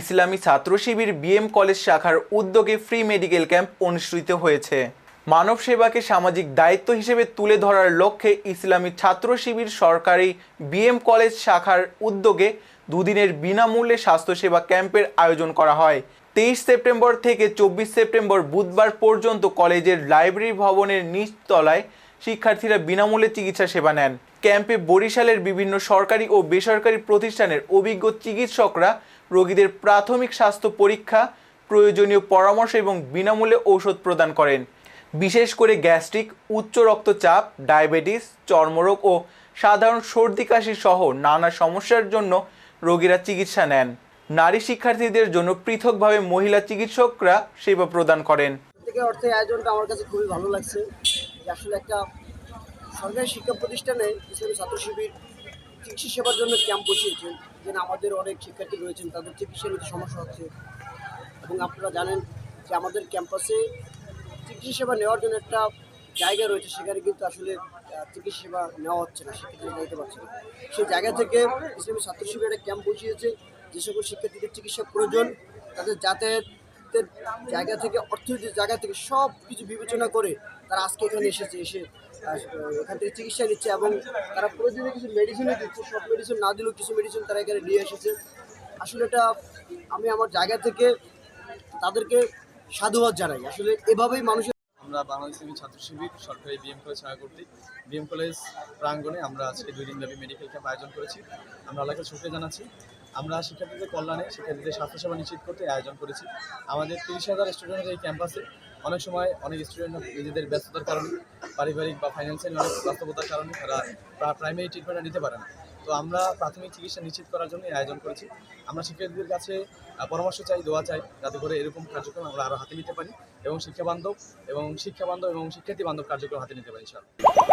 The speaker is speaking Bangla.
ইসলামী ছাত্র শিবির বিএম কলেজ শাখার উদ্যোগে ফ্রি মেডিকেল ক্যাম্প অনুষ্ঠিত হয়েছে। মানব সেবাকে সামাজিক দায়িত্ব হিসেবে তুলে ধরার লক্ষ্যে ইসলামী ছাত্র শিবির সরকারি বিএম কলেজ শাখার উদ্যোগে দুদিনের বিনামূল্যে স্বাস্থ্যসেবা ক্যাম্পের আয়োজন করা হয়। তেইশ সেপ্টেম্বর থেকে চব্বিশ সেপ্টেম্বর বুধবার পর্যন্ত কলেজের লাইব্রেরি ভবনের নিচতলায় শিক্ষার্থীরা বিনামূল্যে চিকিৎসা সেবা নেন। ক্যাম্পে বরিশালের বিভিন্ন সরকারি ও বেসরকারি প্রতিষ্ঠানের অভিজ্ঞ চিকিৎসকরা রোগীদের প্রাথমিক স্বাস্থ্য পরীক্ষা, প্রয়োজনীয় পরামর্শ এবং বিনামূল্যে ঔষধ প্রদান করেন। বিশেষ করে গ্যাস্ট্রিক, উচ্চ রক্তচাপ, ডায়াবেটিস, চর্মরোগ ও সাধারণ সর্দি কাশি সহ নানা সমস্যার জন্য রোগীরা চিকিৎসা নেন। নারী শিক্ষার্থীদের জন্য পৃথকভাবে মহিলা চিকিৎসকরা সেবা প্রদান করেন। অর্থে আয়োজনটা আমার কাছে খুবই ভালো লাগছে। আসলে একটা সরকারি শিক্ষা প্রতিষ্ঠানে ইসলামী ছাত্র শিবির চিকিৎসা সেবার জন্য ক্যাম্প বসিয়েছেন যেন আমাদের অনেক শিক্ষার্থী রয়েছেন, তাদের চিকিৎসা নিতে সমস্যা হচ্ছে। এবং আপনারা জানেন যে আমাদের ক্যাম্পাসে চিকিৎসা সেবা নেওয়ার জন্য একটা জায়গা রয়েছে, সেখানে কিন্তু আসলে চিকিৎসা সেবা নেওয়া হচ্ছে না, শিক্ষার্থীরা নিতে পারছে না। সেই জায়গা থেকে ইসলামী ছাত্র শিবির একটা ক্যাম্প বসিয়েছে, যে সকল শিক্ষার্থীদের চিকিৎসা প্রয়োজন, তাদের যাতায়াতের জায়গা থেকে, অর্থনৈতিক জায়গা থেকে সব কিছু বিবেচনা করে তারা আজকে এখানে এসেছে, এসে এখান থেকে চিকিৎসা নিচ্ছে এবং তারা প্রয়োজনীয় কিছু মেডিসিনও দিচ্ছে। সব মেডিসিন না দিলেও কিছু মেডিসিন তারা এখানে নিয়ে এসেছে। আসলে এটা আমি আমার জায়গা থেকে তাদেরকে সাধুবাদ জানাই। আসলে এভাবেই মানুষের আমরা বাংলাদেশ সিভিল ছাত্র শিবির, সরকারি বিএম কলেজ ছাড়া কর্তৃক বিএম কলেজ প্রাঙ্গণে আমরা আজকে দুই দিনব্যাপী মেডিকেল ক্যাম্প আয়োজন করেছি। আমরা আল্লাহকে শুক্রিয়া জানাচ্ছি। আমরা শিক্ষার্থীদের কল্যাণে শিক্ষার্থীদের স্বাস্থ্যসেবা নিশ্চিত করতে আয়োজন করেছি। আমাদের তিরিশ হাজার স্টুডেন্টের এই ক্যাম্পাসে অনেক সময় অনেক স্টুডেন্ট নিজেদের ব্যস্ততার কারণে, পারিবারিক বা ফাইন্যান্সিয়াল অনেক বাস্তবতার কারণে তারা প্রাইমারি ট্রিটমেন্টটা নিতে পারে না। তো আমরা প্রাথমিক চিকিৎসা নিশ্চিত করার জন্য আয়োজন করেছি। আমরা শিক্ষার্থীদের কাছে পরামর্শ চাই, দোয়া চাই, যাতে করে এরকম কার্যক্রম আমরা আরও হাতে নিতে পারি এবং শিক্ষাবান্ধব এবং শিক্ষাবান্ধব এবং শিক্ষার্থী বান্ধব কার্যক্রম হাতে নিতে পারি, ইনশাআল্লাহ।